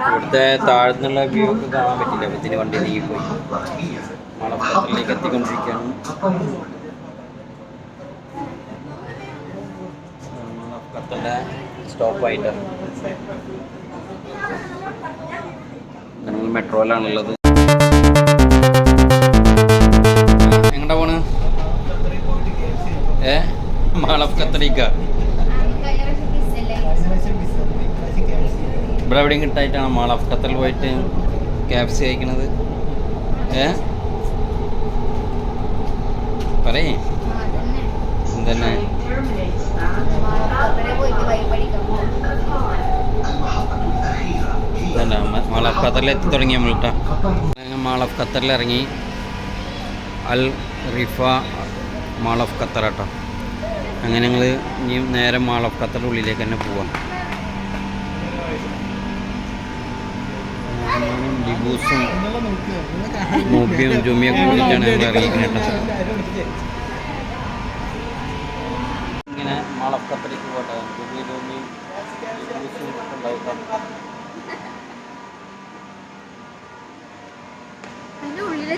ഇവിടുത്തെ താഴ്ന്നുള്ള വ്യൂ ഒക്കെ കാണാൻ പറ്റില്ല. ഇതിന് വണ്ടി നീങ്ങി പോയി. ഖത്തറിലേക്ക് എത്തിക്കൊണ്ടിരിക്കുകയാണ്. ഖത്തറിന്റെ സ്റ്റോപ്പായിട്ട് ഞങ്ങൾ മെട്രോയിലാണുള്ളത്. എങ്ങോട്ടാ പോണ്? ഏ? മാൾ ഓഫ് ഖത്തറിക്ക ഇവിടെ എവിടെയും കിട്ടായിട്ടാണ് മാൾ. ഓഫ് കെ പോയിട്ട് സി കഴിക്കണത്. ഏ? പറയേ. എന്തന്നെ മാൾ ഓഫ് ഖത്തറിൽ എത്തി തുടങ്ങി നമ്മളിട്ടാ മാൾ ഓഫ് ഖത്തറിൽ ഇറങ്ങി. Al Rifa mall of Qatar കേട്ടോ അങ്ങനെ ഞങ്ങൾ ഇനി നേരെ മാൾ ഓഫ് ഖത്തറിന്റെ ഉള്ളിലേക്ക് തന്നെ പോവാം. ലിബൂസും മൂബിയും ജുമിയൊക്കെ കൂടിയിട്ടാണ് ഞങ്ങൾ ഇറങ്ങിക്കുന്നത് കേട്ടോ ഇങ്ങനെ മാൾ പോട്ടെ. ജുമി ഒക്കെ ഉണ്ടാവും കേട്ടോ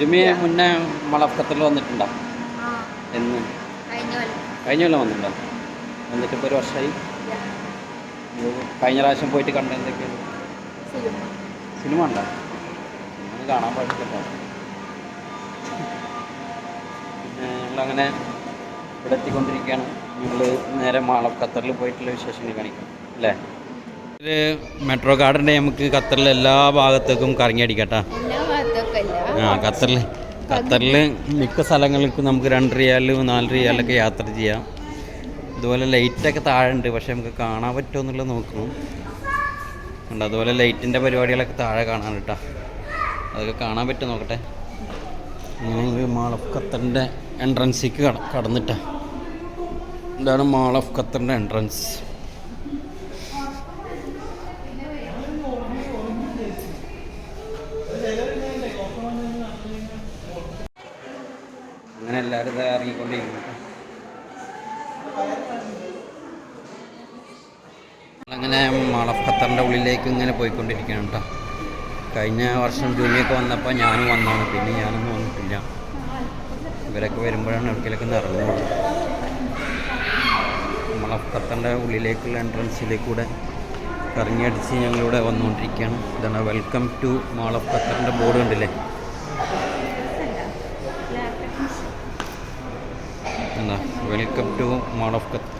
ജുമി മുന്നേ ഖത്തറിൽ വന്നിട്ടുണ്ടോ? എന്ന്. കഴിഞ്ഞ കൊല്ലം. വന്നിട്ടുണ്ടോ? എന്നിട്ട് ഇപ്പോൾ ഒരു വർഷമായി കഴിഞ്ഞ പ്രാവശ്യം പോയിട്ട് കണ്ട എന്തൊക്കെയാണ് സിനിമ. ഉണ്ടോ സിനിമ കാണാൻ പാടില്ല പിന്നെ ഞങ്ങളങ്ങനെ ഇവിടെ എത്തിക്കൊണ്ടിരിക്കുകയാണ്. ഞങ്ങൾ നേരെ മാളം ഖത്തറിൽ പോയിട്ടുള്ള വിശേഷങ്ങൾ കാണിക്കാം. അല്ലേ? ഇത് മെട്രോ കാർഡിന്റെ നമുക്ക് ഖത്തറിലെ എല്ലാ ഭാഗത്തേക്കും കറങ്ങി അടിക്കട്ടാ. ആ ഖത്തറിൽ ഖത്തറിൽ മിക്ക സ്ഥലങ്ങൾക്കും നമുക്ക് രണ്ട് റിയാൽ നാല് റിയാലൊക്കെ യാത്ര ചെയ്യാം. അതുപോലെ ലൈറ്റൊക്കെ താഴെ ഉണ്ട് പക്ഷെ നമുക്ക് കാണാൻ പറ്റുമോ എന്നുള്ളത് നോക്കണം. ഉണ്ട് അതുപോലെ ലൈറ്റിന്റെ പരിപാടികളൊക്കെ താഴെ കാണാൻ കേട്ടോ അതൊക്കെ കാണാൻ പറ്റും നോക്കട്ടെ? അങ്ങനെ മാൾ ഓഫ് ഖത്തറിന്റെ എൻട്രൻസിക്ക് കട കടന്നിട്ടാണ് ഇതാണ് മാൾ ഓഫ് ഖത്തറിന്റെ എൻട്രൻസ് അങ്ങനെ എല്ലാവരും ഇതാ ഇറങ്ങിക്കൊണ്ടിരിക്കുന്നു അങ്ങനെ മാൾ ഓഫ് ഖത്തറിന്റെ ഉള്ളിലേക്ക് ഇങ്ങനെ പോയിക്കൊണ്ടിരിക്കുകയാണ് കേട്ടോ. കഴിഞ്ഞ വർഷം ജൂണിയൊക്കെ വന്നപ്പോൾ ഞാനും വന്നാണ് പിന്നെ ഞാനൊന്നും വന്നിട്ടില്ല. ഇവരൊക്കെ വരുമ്പോഴാണ് ഇടയ്ക്കിലൊക്കെ നിറഞ്ഞു നമ്മളപ്പത്തന്റെ ഉള്ളിലേക്കുള്ള എൻട്രൻസിലേക്ക് കൂടെ കറങ്ങിയടിച്ച് ഞങ്ങളിവിടെ വന്നുകൊണ്ടിരിക്കുകയാണ്. ഇതാണ് welcome to mall of board കണ്ടില്ലേ? എന്താ? Welcome to mall of Qatar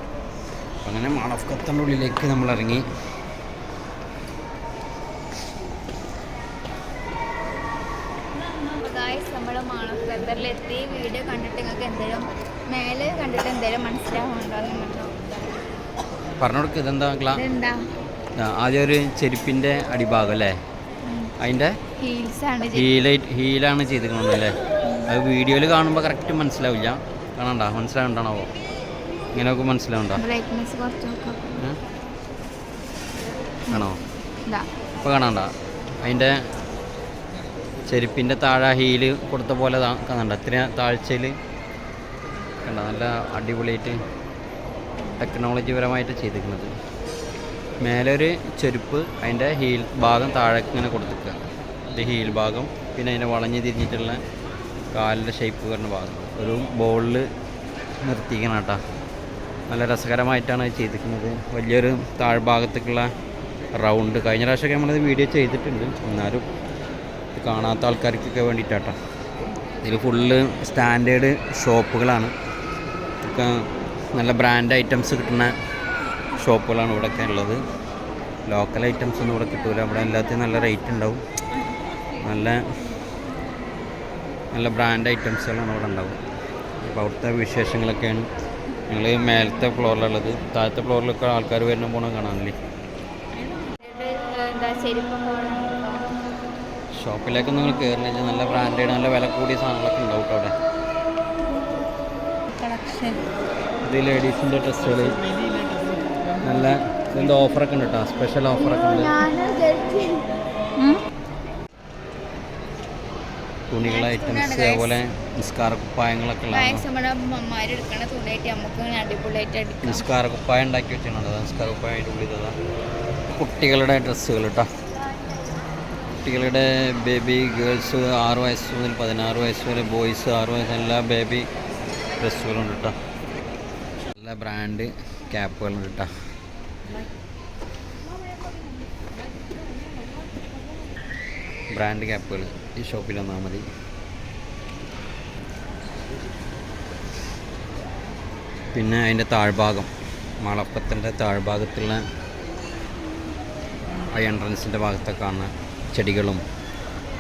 അങ്ങനെ മാൾ ഓഫ് ഖത്തറിന്റെ ഉള്ളിലേക്ക് നമ്മൾ ഇറങ്ങി. പറഞ്ഞു കൊടുക്കുക ഇതെന്താ ക്ലാ ആ, ആദ്യം ഒരു ചെരുപ്പിന്റെ അടിഭാഗം അല്ലേ? അതിന്റെ ഹീലൈറ്റ് ഹീലാണ് ചെയ്തിരിക്കുന്നത് അല്ലേ? അത് വീഡിയോയിൽ കാണുമ്പോൾ കറക്റ്റ് മനസ്സിലാവില്ല. കാണണ്ട മനസ്സിലാവണ്ടാണോ ഇങ്ങനെയൊക്കെ മനസ്സിലാവണ്ടോ. ബ്രൈറ്റ്നെസ് കുറച്ച് ആണോ? ഇപ്പോൾ കാണണ്ട. അതിന്റെ ചെരുപ്പിന്റെ താഴെ ഹീൽ കൊടുത്ത പോലെ കാണണ്ട. ഇത്ര താഴ്ചയിൽ കണ്ട നല്ല അടിപൊളിയായിട്ട് ടെക്നോളജി പരമായിട്ട് ചെയ്തിരിക്കുന്നത്. മേലെ ഒരു ചെരുപ്പ് അതിന്റെ ഹീൽ ഭാഗം താഴേക്ക് ഇങ്ങനെ കൊടുത്തിക്കുക ഇത് ഹീൽ ഭാഗം പിന്നെ അതിന്റെ വളഞ്ഞ് തിരിഞ്ഞിട്ടുള്ള കാലിന്റെ ഷേപ്പ് വരുന്ന ഭാഗം. ഒരു ബോളിൽ നിർത്തിക്കണം കേട്ടോ. നല്ല രസകരമായിട്ടാണ് ചെയ്തിരിക്കുന്നത്. വലിയൊരു താഴ്ഭാഗത്തേക്കുള്ള റൗണ്ട് കഴിഞ്ഞ പ്രാവശ്യമൊക്കെ നമ്മളിത് വീഡിയോ ചെയ്തിട്ടുണ്ട്. എന്നാലും ഇത് കാണാത്ത ആൾക്കാർക്കൊക്കെ വേണ്ടിയിട്ടാട്ടോ. ഇതിൽ ഫുള്ള് സ്റ്റാൻഡേർഡ് ഷോപ്പുകളാണ് നല്ല ബ്രാൻഡ് ഐറ്റംസ് കിട്ടുന്ന ഷോപ്പുകളാണ് ഇവിടെയൊക്കെ ഉള്ളത്. ലോക്കൽ ഐറ്റംസ് ഒന്നും ഇവിടെ കിട്ടൂല. ഇവിടെ എല്ലാത്തിനും നല്ല റേറ്റ് ഉണ്ടാവും. നല്ല നല്ല ബ്രാൻഡ് ഐറ്റംസുകളാണ് ഇവിടെ ഉണ്ടാവും അപ്പോൾ അവിടുത്തെ വിശേഷങ്ങളൊക്കെയാണ്. ഞങ്ങൾ മേലത്തെ ഫ്ലോറിലുള്ളത് താഴത്തെ ഫ്ലോറിലൊക്കെ ആൾക്കാർ വരുന്ന പോണ? കാണാനല്ലേ ഷോപ്പിലേക്ക് നിങ്ങൾ കയറുന്നില്ല നല്ല ബ്രാൻഡ് നല്ല വില കൂടിയ സാധനങ്ങളൊക്കെ ഉണ്ടാവും കേട്ടോ അവിടെ. കളക്ഷൻ ഇത് ലേഡീസിന്റെ ഡ്രസ്സുകൾ നല്ല ഇതിന്റെ ഓഫറൊക്കെ ഉണ്ട് കേട്ടോ സ്പെഷ്യൽ ഓഫറൊക്കെ ഉണ്ട്. തുണികൾ ഐറ്റംസ് അതുപോലെ നിസ്കാര കുപ്പായങ്ങളൊക്കെ നിസ്കാര കുപ്പായം ഉണ്ടാക്കി വെച്ചിട്ടുണ്ട്? നിസ്കാര കുപ്പായം കുട്ടികളുടെ ഡ്രസ്സുകൾ കേട്ടോ കുട്ടികളുടെ ബേബി ഗേൾസ് ആറ് വയസ്സ് മുതൽ പതിനാറ് വയസ്സ് വരെ ബോയ്സ് ആറ് വയസ്സ് എല്ലാ ബേബി ഡ്രസ്സുകളുണ്ട് കേട്ടോ എല്ലാ ബ്രാൻഡ് ക്യാപ്പുകളുണ്ട് കേട്ടോ ബ്രാൻഡ് ക്യാപ്പുകൾ ഈ ഷോപ്പിൽ വന്നാൽ മതി. പിന്നെ അതിന്റെ താഴ്ഭാഗം. മാളപ്പത്തിന്റെ താഴ്ഭാഗത്തുള്ള ആ എൻട്രൻസിന്റെ ഭാഗത്തൊക്കെ കാണുന്ന ചെടികളും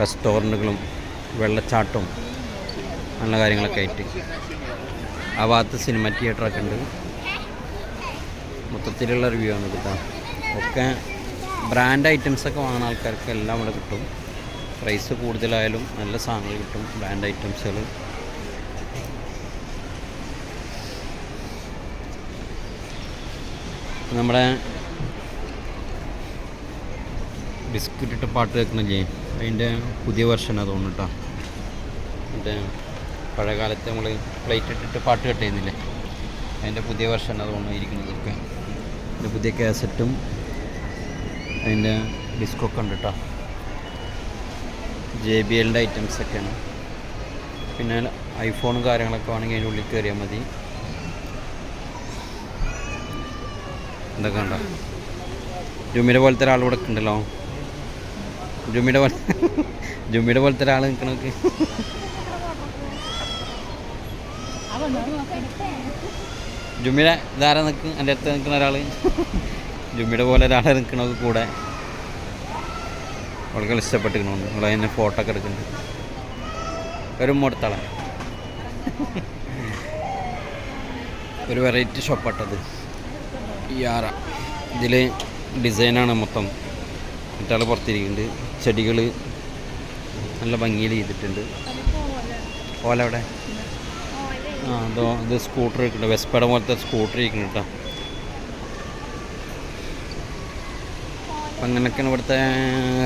റെസ്റ്റോറന്റുകളും വെള്ളച്ചാട്ടവും നല്ല കാര്യങ്ങളൊക്കെ ആയിട്ട്. ആ ഭാഗത്ത് സിനിമ തിയേറ്ററൊക്കെ ഉണ്ട്. മൊത്തത്തിലുള്ള റിവ്യൂ ആണ് കേട്ടോ ഒക്കെ ബ്രാൻഡ് ഐറ്റംസൊക്കെ വാങ്ങുന്ന ആൾക്കാർക്ക് എല്ലാം ഇവിടെ കിട്ടും. പ്രൈസ് കൂടുതലായാലും നല്ല സാധനങ്ങൾ കിട്ടും ബ്രാൻഡ് ഐറ്റംസുകൾ നമ്മുടെ ബിസ്ക്കറ്റ് പാട്ട് കേൾക്കണില്ലേ അതിന്റെ പുതിയ വെർഷനാണ് തോന്നുന്നു കേട്ടോ മറ്റേ പഴയ കാലത്ത് നമ്മൾ പ്ലേറ്റ് ഇട്ടിട്ട് പാട്ട് കേട്ടിരുന്നില്ലേ അതിന്റെ പുതിയ വെർഷൻ അതുകൊണ്ട് ഇരിക്കുന്നത് ഒക്കെ. അതിന്റെ പുതിയ കാസറ്റും അതിന്റെ ഡിസ്കൊക്കെ ഉണ്ട് കേട്ടോ ജെ ബി എല്ലിന്റെ ഐറ്റംസൊക്കെയാണ് പിന്നെ ഐഫോണും കാര്യങ്ങളൊക്കെ വേണമെങ്കിൽ അതിന്റെ ഉള്ളിൽ കയറിയാൽ മതി. എന്തൊക്കെ ഉണ്ടോ? ജുമിയുടെ പോലത്തെ ഒരാൾ ഇവിടെ ഉണ്ടല്ലോ. ജുമിയുടെ പോലെ ജുമിയുടെ പോലത്തെ ഒരാൾ നിൽക്കണക്ക് ജുമിയുടെ ധാര നിൽക്കും എന്റെ അടുത്ത് നിൽക്കുന്ന ഒരാൾ ജുമ്മിയുടെ പോലെ ഒരാളെ നിൽക്കണത് കൂടെ. അവൾക്ക് ഇഷ്ടപ്പെട്ടിരിക്കണുണ്ട്. അവളെ എന്നെ ഫോട്ടോ ഒക്കെ എടുക്കുന്നുണ്ട്. ഒരു മുടത്തള. ഒരു വെറൈറ്റി ഷോപ്പാട്ടത് യാറ ഇതിൽ ഡിസൈനാണ് മൊത്തം. മറ്റാൾ പുറത്തിരിക്കുന്നുണ്ട്. ചെടികൾ നല്ല ഭംഗിയിൽ ചെയ്തിട്ടുണ്ട്. ഓല അവിടെ ആ അതോ ഇത് സ്കൂട്ടർ ഇരിക്കുന്നുണ്ട് വെസ്പട പോലത്തെ സ്കൂട്ടർ ഇരിക്കുന്നുണ്ട് കേട്ടോ അപ്പം അങ്ങനെയൊക്കെയാണ് ഇവിടുത്തെ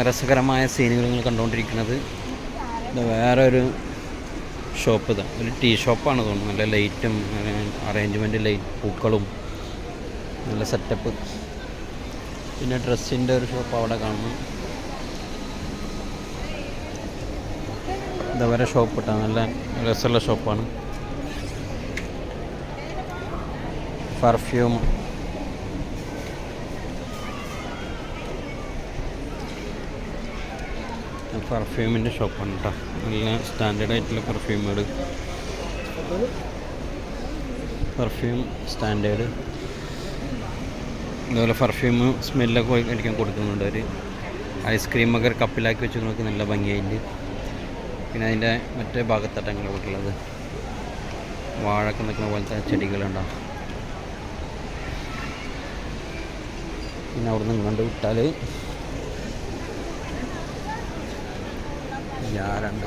രസകരമായ സീനുകൾ നിങ്ങൾ കണ്ടുകൊണ്ടിരിക്കുന്നത് ഇത് വേറെ ഒരു ഷോപ്പ് ഇതാ. ഒരു ടീ ഷോപ്പാണ് തോന്നുന്നു. നല്ല ലൈറ്റും അറേഞ്ച്മെന്റ് ലൈറ്റ് പൂക്കളും നല്ല സെറ്റപ്പ് പിന്നെ ഡ്രസ്സിന്റെ ഒരു ഷോപ്പ് അവിടെ കാണുന്നു ഇതവരെ ഷോപ്പ് ഇട്ടാണ് നല്ല രസമുള്ള ഷോപ്പാണ് പെർഫ്യൂം പെർഫ്യൂമിന്റെ ഷോപ്പാണ് കേട്ടോ നല്ല സ്റ്റാൻഡേർഡ് ആയിട്ടുള്ള പെർഫ്യൂമുകൾ പെർഫ്യൂം സ്റ്റാൻഡേർഡ് അതുപോലെ പെർഫ്യൂം സ്മെല്ലൊക്കെ അടിക്കാൻ കൊടുക്കുന്നുണ്ട് അവർ ഐസ്ക്രീമൊക്കെ കപ്പിലാക്കി വെച്ച് നോക്കി നല്ല ഭംഗിയായിട്ട്. പിന്നെ അതിന്റെ മറ്റേ ഭാഗത്തട്ടങ്ങൾ കൂട്ടുള്ളത് വാഴൊക്കെ നിൽക്കുന്ന പോലത്തെ ചെടികളുണ്ടാവും പിന്നെ അവിടെ നിന്ന് ഇങ്ങോട്ട് വിട്ടാൽ ഞാറുണ്ട്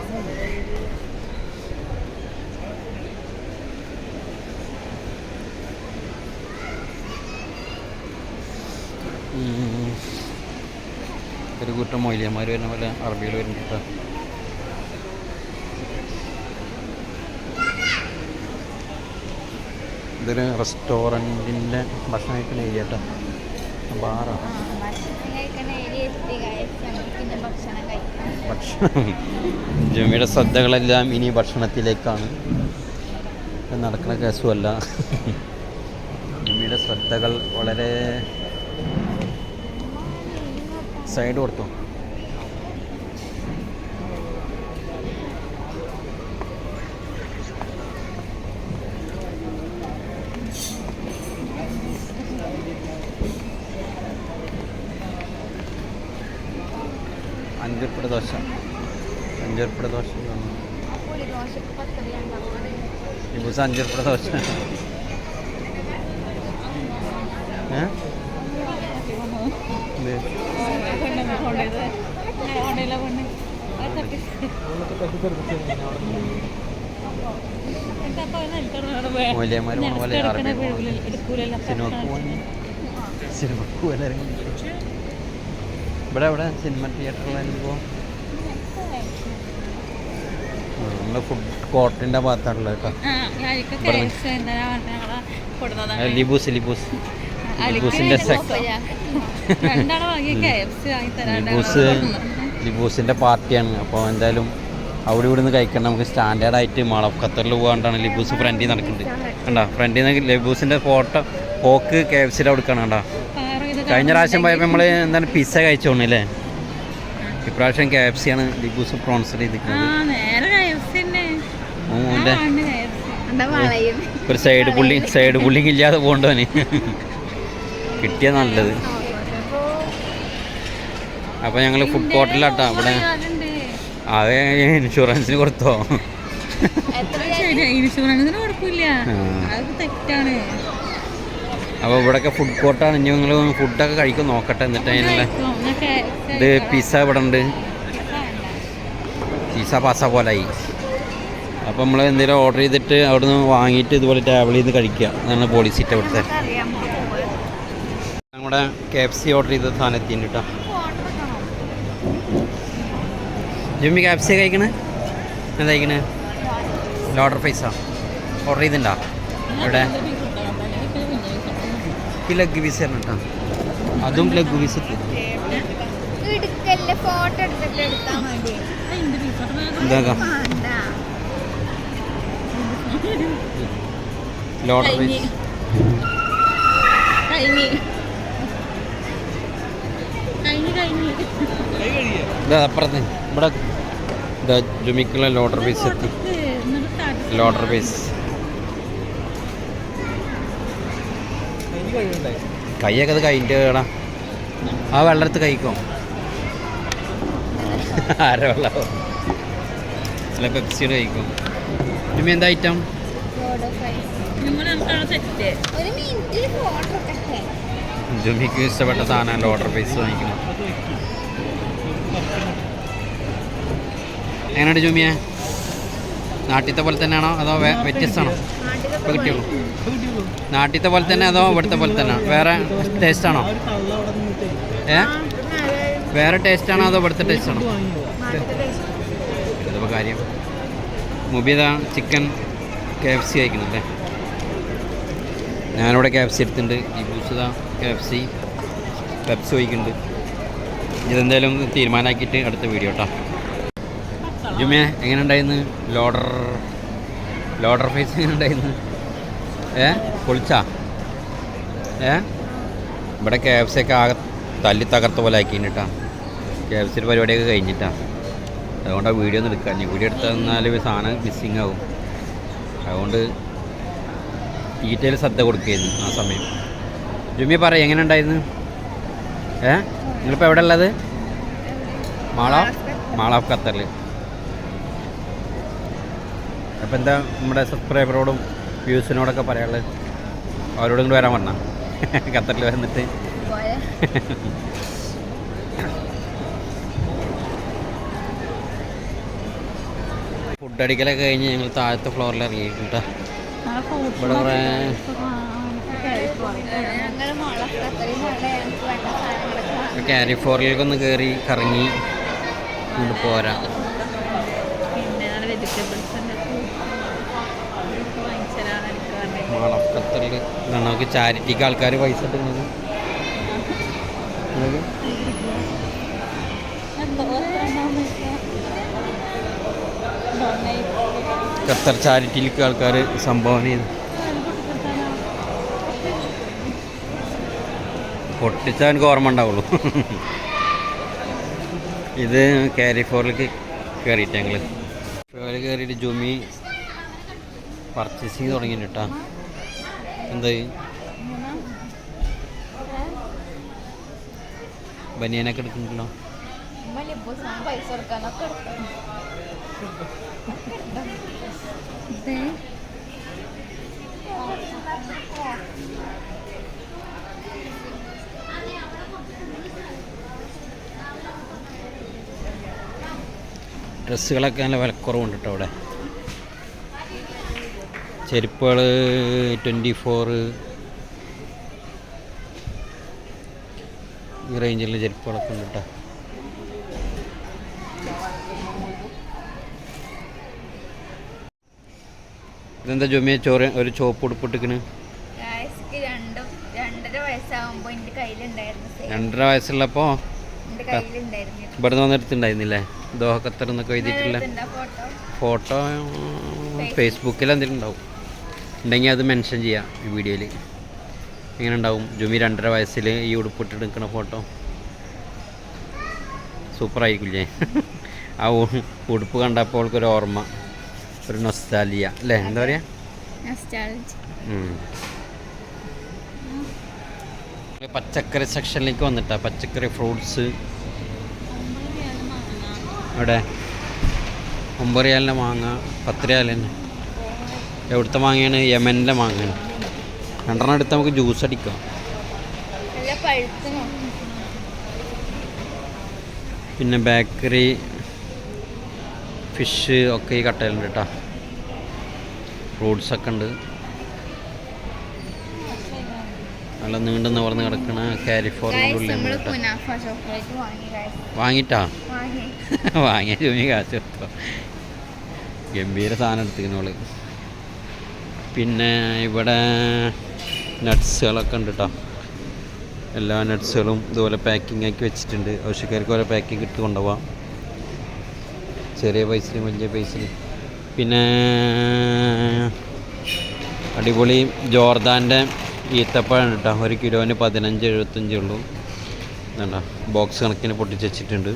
ഉം. ഒരു കൂട്ടം മൊയിലിയന്മാർ വരുന്ന പോലെ അറബികൾ വരുന്നുണ്ട് ഇതൊരു റെസ്റ്റോറന്റിന്റെ ഭക്ഷണം കഴിക്കുന്ന ഏരിയ കേട്ടോ ബാറാണ് ഭക്ഷണം ജമിയുടെ ശ്രദ്ധകളെല്ലാം ഇനി ഭക്ഷണത്തിലേക്കാണ്. നടക്കുന്ന കേസുമല്ല. ജമിയുടെ ശ്രദ്ധകൾ വളരെ സൈഡ് കൊടുത്തു? അഞ്ചുറുപ്പിട ദോശ അഞ്ചുറുപ്പിട ദോശ ഈ ദിവസം അഞ്ചുറുപ്പിട ദോശ മൂല്യന്മാർ പോണ പോലെ പോലെ. സിനിമക്ക് പോകാൻ ഇറങ്ങി ഇവിടെ എവിടെ സിനിമ തിയേറ്ററിലായിരുന്നു ഇപ്പോൾ നമ്മൾ ഫുഡ് കോർട്ടിന്റെ ഭാഗത്താണല്ലോ കേട്ടോ. ലിബൂസ് ലിബൂസ്. ലിബൂസിന്റെ ലിബൂസ് ലിബൂസിന്റെ. പാർട്ടിയാണ്. അപ്പോൾ എന്തായാലും അവിടെ ഇവിടെ നിന്ന് കഴിക്കണം. നമുക്ക് സ്റ്റാൻഡേർഡ് ആയിട്ട് മാള ഖത്തറിൽ പോകാണ്ടാണ് ലിബൂസ് ഫ്രണ്ടിൽ നടക്കുന്നത് കണ്ടോ ഫ്രണ്ടിൽ നിന്ന് ലിബൂസിന്റെ ഫോട്ടോ പോക്ക് കെ എഫ് സിയുടെ കൊടുക്കണം കണ്ടോ. കാറ് ഇത് കഴിഞ്ഞ പ്രാവശ്യം പോയപ്പോൾ നമ്മൾ എന്താണ് പിസ്സ കഴിച്ചോണ് അല്ലേ ഇപ്രാവശ്യം കെ എഫ് സി ആണ് ദിബൂസ് സ്പോൺസർ ആ ചെയ്തിരിക്കുന്നത് ഒരു സൈഡ് പുള്ളി സൈഡ് പുള്ളിങ് ഇല്ലാതെ പോകണ്ടോ കിട്ടിയ നല്ലത്. അപ്പോൾ ഞങ്ങൾ ഫുഡ് കോർട്ടിലാട്ടോ അവിടെ. അത് ഇൻഷുറൻസിന് കൊടുത്തോ? ഇൻഷുറൻസിന് കുഴപ്പമില്ല അത് തെറ്റാണ്. അപ്പോൾ ഇവിടെയൊക്കെ ഫുഡ് കോർട്ടാണ് ഇനി നിങ്ങൾ ഫുഡൊക്കെ കഴിക്കും നോക്കട്ടെ. എന്നിട്ട് അതിനുള്ള ഇത് പിസ്സ ഇവിടെ ഉണ്ട്. പിസ്സ പാസ പോലായി അപ്പോൾ നമ്മൾ എന്തെങ്കിലും ഓർഡർ ചെയ്തിട്ട് അവിടെ നിന്ന് വാങ്ങിയിട്ട് ഇതുപോലെ ടേബിളിൽ നിന്ന് കഴിക്കുക. എന്നാണ് പോളിസിറ്റ് അവിടുത്തെ നമ്മുടെ കെ എഫ് സി ഓർഡർ ചെയ്ത സാധനം എത്തിയിട്ടുണ്ട് കേട്ടോ ജിമ്മി കെ എഫ് സി കഴിക്കണേ? എന്താ കഴിക്കണേ? ലോഡർ പൈസ ഓർഡർ ചെയ്തിട്ടുണ്ടോ? എവിടെ ഈ ലഗ് പീസ് ആണ് അതും ലഗ് പീസ് ലോഡർ പൈസ ഇതാ അപ്പുറത്ത്. ഇവിടെ ജുമിക്കുള്ള ലോഡർ പീസ് എത്തി ലോഡർ പീസ് കൈയൊക്കെ അത് കഴിഞ്ഞിട്ട് കേടാ ആ വെള്ളത്ത് കഴിക്കോ? ആരോ വെള്ളം? അല്ല പെപ്സിയുടെ കഴിക്കും? പിന്നെ എന്താ ഐറ്റം ജുമിക്ക് ഇഷ്ടപ്പെട്ട സാധനം ഓർഡർ പൈസ വാങ്ങിക്കണം എങ്ങനെയുണ്ട് ജുമിയെ? നാട്ടിലത്തെ പോലെ തന്നെയാണോ അതോ വ്യത്യസ്തമാണോ? ഇപ്പോൾ കിട്ടിയുള്ളൂ നാട്ടിലത്തെ പോലെ തന്നെ അതോ ഇവിടുത്തെ പോലെ തന്നെ? വേറെ ടേസ്റ്റ് ആണോ? ഏ? വേറെ ടേസ്റ്റ് ആണോ അതോ ഇവിടുത്തെ ടേസ്റ്റ് ആണോ? ഇതിപ്പോൾ കാര്യം. മുബിത ചിക്കൻ കെ എഫ് സി കഴിക്കുന്നുണ്ടല്ലേ ഞാനിവിടെ കെ എഫ് സി എടുത്തിട്ടുണ്ട്. ഈ ബൂസുത കെ എഫ് സി പെപ്സി കഴിക്കുന്നുണ്ട്. ഇതെന്തായാലും തീരുമാനമാക്കിയിട്ട് അടുത്ത വീഡിയോ കേട്ടോ ജുമിയ എങ്ങനെ ഉണ്ടായിരുന്നു ലോഡർ ലോഡർ ഫേസ് എങ്ങനെ ഉണ്ടായിരുന്നു ഏ? പൊളിച്ചാ? ഏ? ഇവിടെ കെ എഫ് സി ഒക്കെ ആകെ തല്ലി തകർത്ത പോലെ ആക്കി കഴിഞ്ഞിട്ടാണ് കെ എഫ് സിയുടെ പരിപാടിയൊക്കെ കഴിഞ്ഞിട്ടാ. അതുകൊണ്ടാണ് വീഡിയോ ഒന്നും എടുക്കാൻ വീഡിയോ എടുത്താൽ തന്നാൽ സാധനം മിസ്സിങ് ആവും. അതുകൊണ്ട് ഡീറ്റെയിൽ ശ്രദ്ധ കൊടുക്കുകയായിരുന്നു ആ സമയം. ജുമിയ പറ എങ്ങനെ ഉണ്ടായിരുന്നു ഏ? നിങ്ങളിപ്പോൾ എവിടെ ഉള്ളത് മാള? മാള ഓഫ് ഖത്തറിൽ അപ്പോൾ എന്താ നമ്മുടെ സബ്സ്ക്രൈബറോടും വ്യൂസിനോടൊക്കെ പറയാനുള്ളത്? അവരോടും ഇങ്ങോട്ട് വരാൻ പറഞ്ഞാൽ ഖത്തറിൽ വന്നിട്ട്. ഫുഡ് അടിക്കലൊക്കെ കഴിഞ്ഞ് ഞങ്ങൾ താഴത്തെ ഫ്ലോറിൽ ഇറങ്ങിയിട്ടുണ്ട് ഇവിടെ കുറേ ഒന്ന് കയറി കറങ്ങി ഇങ്ങോട്ട് പോരാ. പിന്നെ വെജിറ്റബിൾസ് ഉണ്ട് വാങ്ങിച്ചതാണ് മാള ഖത്തറിൽ നമുക്ക് ചാരിറ്റിക്ക് ആൾക്കാർ പൈസ ഇട്ടുന്നത് എന്തോ ഖത്തർ ചാരിറ്റിയിലേക്ക് ആൾക്കാർ സംഭാവന ചെയ്തു. പൊട്ടിച്ചാൽ എനിക്ക് ഓർമ്മ ഉണ്ടാവുള്ളൂ. ഇത് കാരി ഫോറിലേക്ക് കയറിയിട്ട് ഞങ്ങൾ കയറിയിട്ട് ജുമി പർച്ചേസിങ് തുടങ്ങിയിട്ടാണ് എന്തായി? ബനിയനൊക്കെ എടുക്കുന്നുണ്ടല്ലോ. ഡ്രസ്സുകളൊക്കെ നല്ല വിലക്കുറവുണ്ട് കേട്ടോ അവിടെ. ചെരുപ്പുകൾ ട്വന്റി ഫോറ് ഈ റേഞ്ചിലുള്ള ചെരുപ്പുകളൊക്കെ ഉണ്ട് കേട്ടോ ഇതെന്താ ജുമിയ ചോറ് ഒരു ചോപ്പ് ഉടുപ്പിട്ടിക്കണ് രണ്ടര വയസ്സുള്ളപ്പോ ഇവിടെ നിന്ന് വന്നെടുത്തുണ്ടായിരുന്നില്ലേ ദോഹ ഖത്തർ എന്നൊക്കെ എഴുതിയിട്ടില്ല? ഫോട്ടോ ഫേസ്ബുക്കിൽ എന്തെങ്കിലും ഉണ്ടാവും. ഉണ്ടെങ്കിൽ അത് മെൻഷൻ ചെയ്യാം ഈ വീഡിയോയിൽ എങ്ങനെ ഉണ്ടാവും? ജുമി രണ്ടര വയസ്സിൽ ഈ ഉടുപ്പിട്ട് എടുക്കുന്ന ഫോട്ടോ സൂപ്പറായിരിക്കില്ലേ ആ ഉടുപ്പ് കണ്ടപ്പോൾ അവൾക്കൊരു ഓർമ്മ ഒരു നൊസ്റ്റാലിയ അല്ലേ? എന്താ പറയുക. പച്ചക്കറി സെക്ഷനിലേക്ക് വന്നിട്ടാ. പച്ചക്കറി ഫ്രൂട്ട്സ് അവിടെ ഒമ്പത് റിയാലിന്റെ മാങ്ങ പത്ത് എവിടുത്തെ മാങ്ങയാണ്? യമനിലെ മാങ്ങയാണ്. രണ്ടെണ്ണം എടുത്ത് നമുക്ക് ജ്യൂസ് അടിക്കാം. പിന്നെ ബേക്കറി ഫിഷ് ഒക്കെ ഈ കട്ടയിലുണ്ട് കേട്ടോ. ഫ്രൂട്ട്സ് ഒക്കെ ഉണ്ട്. നല്ല നീണ്ടു നിവർന്ന് കിടക്കണ കാലിഫോർണിയ വാങ്ങിട്ടാ വാങ്ങി വാങ്ങിയ ചുമി കാശ് കൊടുത്തോ. ഗംഭീര സാധനം എടുത്തിരുന്നോൾ പിന്നെ ഇവിടെ നട്ട്സുകളൊക്കെ ഉണ്ട് കേട്ടോ എല്ലാ നട്ട്സുകളും ഇതുപോലെ പാക്കിംഗ് ആക്കി വെച്ചിട്ടുണ്ട്. ആവശ്യക്കാർക്ക് ഓരോ പാക്കിംഗ് ഇട്ട് കൊണ്ടുപോവാം. ചെറിയ പൈസയും വലിയ പൈസയും പിന്നെ അടിപൊളി ജോർദാന്റെ ഈത്തപ്പഴം കേട്ടോ ഒരു കിലോന് പതിനഞ്ച് എഴുപത്തഞ്ചേ ഉള്ളൂ. ബോക്സ് കണക്കിന് പൊട്ടിച്ച് വെച്ചിട്ടുണ്ട്.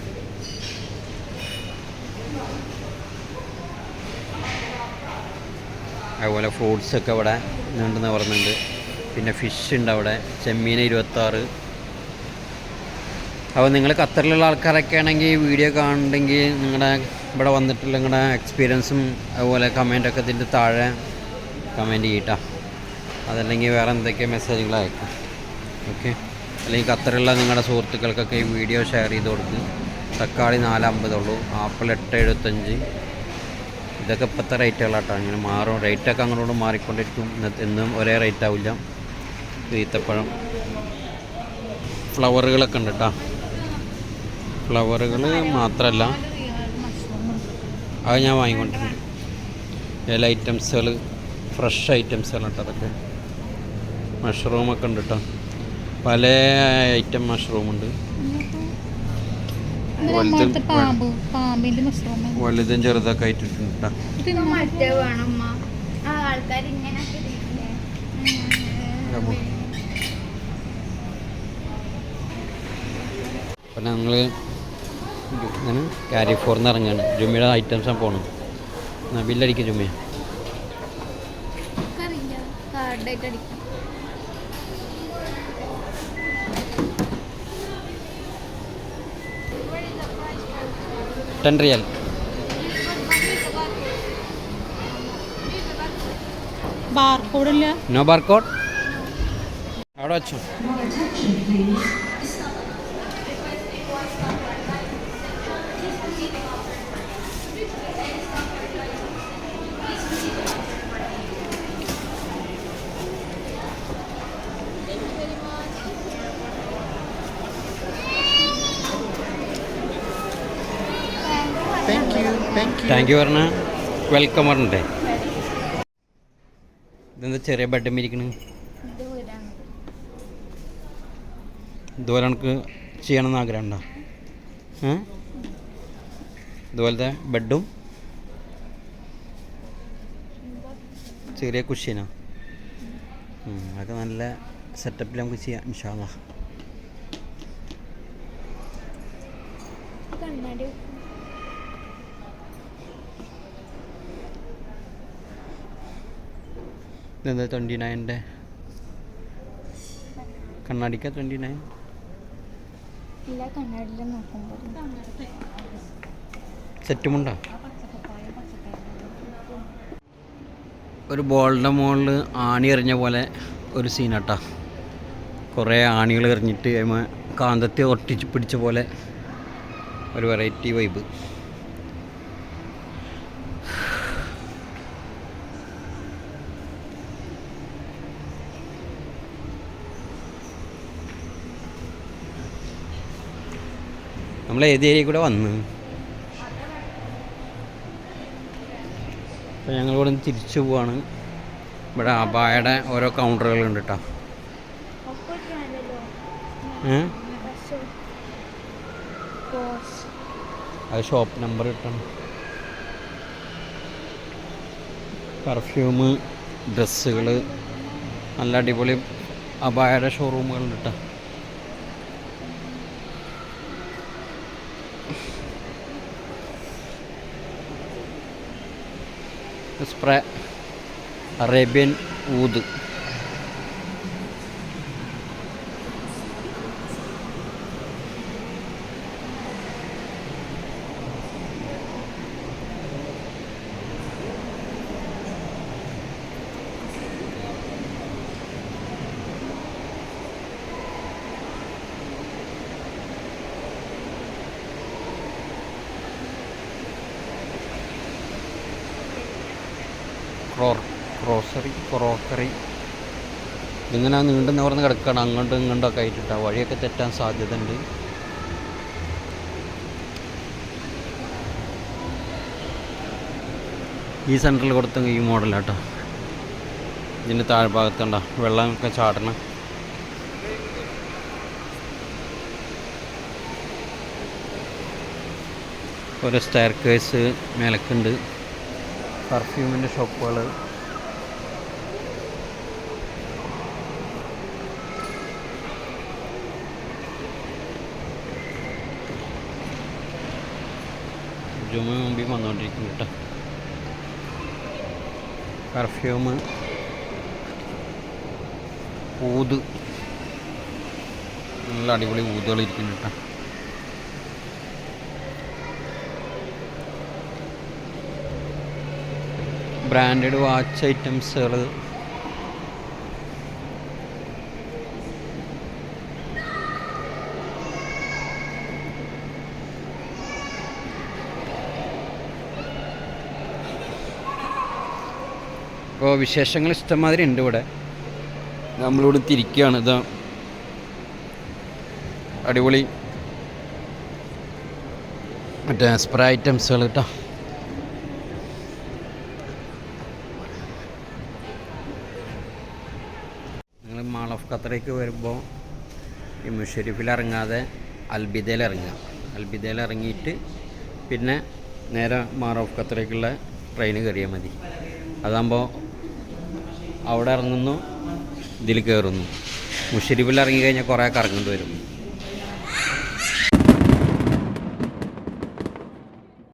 അതുപോലെ ഫ്രൂട്ട്സൊക്കെ ഇവിടെ നീണ്ടെന്ന് പറയുന്നുണ്ട് പിന്നെ ഫിഷ് ഉണ്ട് അവിടെ. ചെമ്മീൻ ഇരുപത്താറ്. അപ്പോൾ നിങ്ങൾ ഖത്തറിലുള്ള ആൾക്കാരൊക്കെ ആണെങ്കിൽ വീഡിയോ കാണുന്നുണ്ടെങ്കിൽ നിങ്ങളുടെ ഇവിടെ വന്നിട്ടുള്ള നിങ്ങളുടെ എക്സ്പീരിയൻസും അതുപോലെ കമന്റൊക്കെ ഇതിന്റെ താഴെ കമന്റ് ചെയ്യട്ടാ. അതല്ലെങ്കിൽ വേറെ എന്തൊക്കെ മെസ്സേജുകൾ അയക്കാം. ഓക്കെ അല്ലെങ്കിൽ ഖത്തറിലുള്ള നിങ്ങളുടെ സുഹൃത്തുക്കൾക്കൊക്കെ ഈ വീഡിയോ ഷെയർ ചെയ്ത് കൊടുക്കുക തക്കാളി നാല് അമ്പതുള്ളൂ. ആപ്പിൾ എട്ട് എഴുപത്തഞ്ച്. ഇതൊക്കെ ഇപ്പോഴത്തെ റേറ്റുകളാട്ടോ. അങ്ങനെ മാറും. റേറ്റൊക്കെ അങ്ങോട്ട് മാറിക്കൊണ്ടിരിക്കും. എന്നും ഒരേ റേറ്റ് ആവില്ല ഈത്തപ്പഴം. ഫ്ലവറുകളൊക്കെ ഉണ്ട് കേട്ടോ ഫ്ലവറുകൾ മാത്രമല്ല അത് ഞാൻ വാങ്ങിക്കൊണ്ടിട്ടുണ്ട് ഇല ഐറ്റംസുകൾ ഫ്രഷ് ഐറ്റംസുകളാണ് കേട്ടോ അതൊക്കെ. മഷ്റൂമൊക്കെ ഉണ്ട് കേട്ടോ പല ഐറ്റം മഷ്റൂമുണ്ട്. വലുതും പാമ്പ് പാമ്പിന്റെ മഷ്റൂം. വലുതും ചെറുതൊക്കെ ആയിട്ടുണ്ട്? അപ്പൊ ഞങ്ങൾ ഇങ്ങനെ കാരിഫോർന്ന് ഇറങ്ങുകയാണ് ജുമ്മയുടെ ഐറ്റംസാണ് പോകണം എന്നാ ബില്ലടിക്കും ജുമ്മ കാർഡായിട്ട് അടിക്കാം. ടെൻ റിയൽ ബാർകോഡില്ല നോ ബാർകോഡ് അവിടെ വെച്ചോ താങ്ക് യു പറഞ്ഞ വെൽക്കം പറഞ്ഞിട്ടേ ഇതെന്താ ചെറിയ ബെഡ് ഇരിക്കണ്? ഇതുപോലെ എനിക്ക് ചെയ്യണമെന്ന് ആഗ്രഹമുണ്ടോ ഏ? ഇതുപോലത്തെ ബെഡും ചെറിയ കുഷ്യനോ അതൊക്കെ നല്ല സെറ്റപ്പിൽ നമുക്ക് ചെയ്യാം ഇൻഷാല്ല ഇതെന്താ ട്വന്റി നയന്റെ കണ്ണാടിക്ക ട്വന്റി നയൻ സെറ്റുമുണ്ടോ? ഒരു ബോളിന്റെ മുകളിൽ ആണി എറിഞ്ഞ പോലെ ഒരു സീനാട്ടാ. കുറേ ആണികൾ എറിഞ്ഞിട്ട് കാന്തത്തെ ഒട്ടിച്ച് പിടിച്ച പോലെ ഒരു വെറൈറ്റി വൈബ് നമ്മൾ ഏത് ഏരിയ കൂടെ വന്ന്? അപ്പോൾ ഞങ്ങളിവിടെ നിന്ന് തിരിച്ചു പോവാണ്. ഇവിടെ അബായയുടെ ഓരോ കൗണ്ടറുകളുണ്ട് കേട്ടോ അത് ഷോപ്പ് നമ്പർ കിട്ടണം. പെർഫ്യൂമ് ഡ്രസ്സുകൾ നല്ല അടിപൊളി അബായയുടെ ഷോറൂമുകളുണ്ട് കേട്ടോ സ്പ്രേ അറേബ്യൻ ഊത്. ക്രോർ ക്രോസറി ക്രോക്കറി ഇതിങ്ങനെ നീണ്ടു നിവർന്ന് കിടക്കുകയാണ് അങ്ങോട്ടും ഇങ്ങോട്ടൊക്കെ ആയിട്ടിട്ടാ. വഴിയൊക്കെ തെറ്റാൻ സാധ്യത ഉണ്ട് ഈ സെന്ററിൽ കൊടുത്ത ഈ മോഡലാട്ടോ ഇതിന്റെ താഴ്ഭാഗത്തുണ്ട വെള്ളമൊക്കെ ചാടണം. ഒരു സ്റ്റെയർ കേസ് മേലക്കുണ്ട് പെർഫ്യൂമിന്റെ ഷോപ്പുകൾ ജുമ മുമ്പിൽ വന്നുകൊണ്ടിരിക്കുന്നു കേട്ടോ പെർഫ്യൂമ് ഊത്. നല്ല അടിപൊളി ഊതുകൾ ഇരിക്കുന്നു കേട്ടോ ബ്രാൻഡഡ് വാച്ച് ഐറ്റംസുകൾ. ഇപ്പോൾ വിശേഷങ്ങൾ ഇഷ്ടംമാതിരി ഉണ്ട് ഇവിടെ. നമ്മളിവിടെ തിരിക്കുകയാണ് ഇതാ. അടിപൊളി. മറ്റേ സ്പ്രേ ഐറ്റംസുകൾ കേട്ടോ. ഓഫ് വരുമ്പോൾ ഈ മുഷരിഫിൽ ഇറങ്ങാതെ അൽബിദയിൽ ഇറങ്ങുക അൽബിദയിൽ ഇറങ്ങിയിട്ട് പിന്നെ നേരെ മാറോഫ് ഓഫ് ഖത്തറേക്കുള്ള ട്രെയിൻ കയറിയാൽ മതി. അതാകുമ്പോൾ അവിടെ ഇറങ്ങുന്നു ഇതിൽ കയറുന്നു മുഷരിഫിൽ ഇറങ്ങി കഴിഞ്ഞാൽ കുറേ കറങ്ങേണ്ടി വരും.